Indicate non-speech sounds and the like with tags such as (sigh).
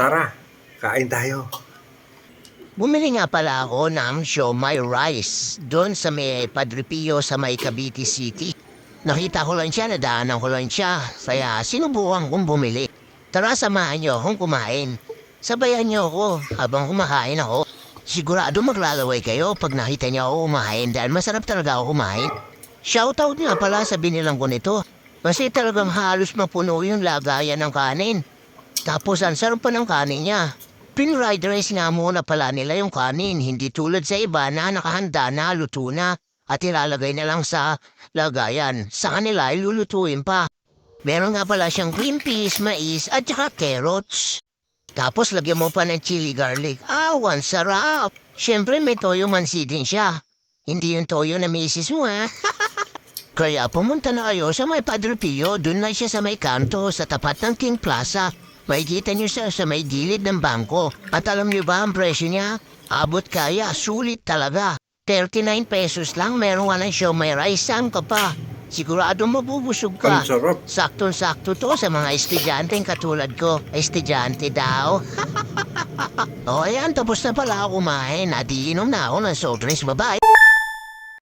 Tara, kain tayo. Bumili nga pala ako ng siomay rice doon sa may Padre Pio sa may Cavite City. Nakita ko lang siya, nadaanan ko lang siya, kaya sinubukan kong bumili. Tara samahan niyo akong kumain. Sabayan niyo ako habang kumakain ako. Sigurado maglalaway kayo pag nakita niyo ako kumain dahil masarap talaga ako kumain. Shoutout nga pala sa binilang ko nito. Kasi talagang halos mapuno yung lagayan ng kanin. Tapos ang sarap pa ng kanin niya. Pinried rice nga muna pala nila yung kanin, hindi tulad sa iba na nakahanda na, luto na, at ilalagay na lang sa lagayan. Sa kanila, ilulutuin pa. Meron nga pala siyang green peas, mais, at saka carrots. Tapos lagyan mo pa ng chili garlic. Awan, sarap! Siyempre may toyo mansi din siya. Hindi yung toyo na misis mo, ha? (laughs) Kaya pumunta na kayo sa may Padre Pio, doon na siya sa may kanto, sa tapat ng King Plaza. Makikita niyo siya sa may gilid ng bangko. At alam niyo ba ang presyo niya? Abot kaya, sulit talaga. 39 pesos lang, meron ka ng show may rice, saan ka pa? Sigurado mabubusog ka. Ang sarap. Saktong-sakto to sa mga estudyanteng katulad ko. Estudyante daw. (laughs) o ayan, tapos na pala ako kumain at iinom na ako ng soft drinks. Bye-bye.